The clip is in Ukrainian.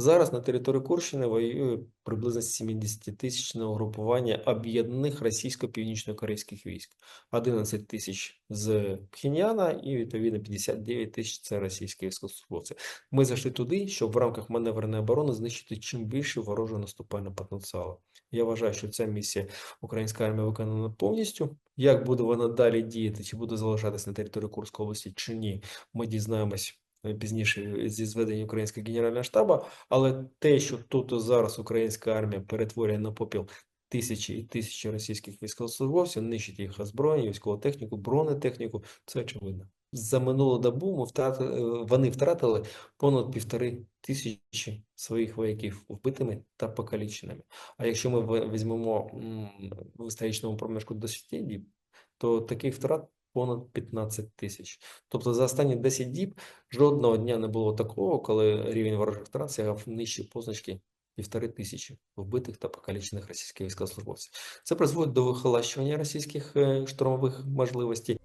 Зараз на території Курщини воює приблизно 70-тисячне угрупування об'єднаних російсько-північно-корейських військ. 11 тисяч з Пхеньяна і відповідно 59 тисяч це російські військовослужбовці. Ми зайшли туди, щоб в рамках маневреної оборони знищити чим більше ворожого наступального потенціалу. Я вважаю, що ця місія українська армія виконана повністю. Як буде вона далі діяти, чи буде залишатися на території Курської області, чи ні, ми дізнаємось пізніше зі зведення українського генерального штабу. Але те, що тут зараз українська армія перетворює на попіл тисячі і тисячі російських військовослужбовців, нищить їх озброєння, військову техніку, бронетехніку, це очевидно. За минулу добу ми втратили, е, вони втратили понад півтори тисячі своїх вояків вбитими та покаліченими. А якщо ми візьмемо в історичному проміжку 10 діб, то таких втрат понад 15 тисяч. Тобто за останні 10 діб жодного дня не було такого, коли рівень ворожих втрат сягав нижче позначки півтори тисячі вбитих та покалічених російських військовослужбовців. Це призводить до вихолащування російських е, штурмових можливостей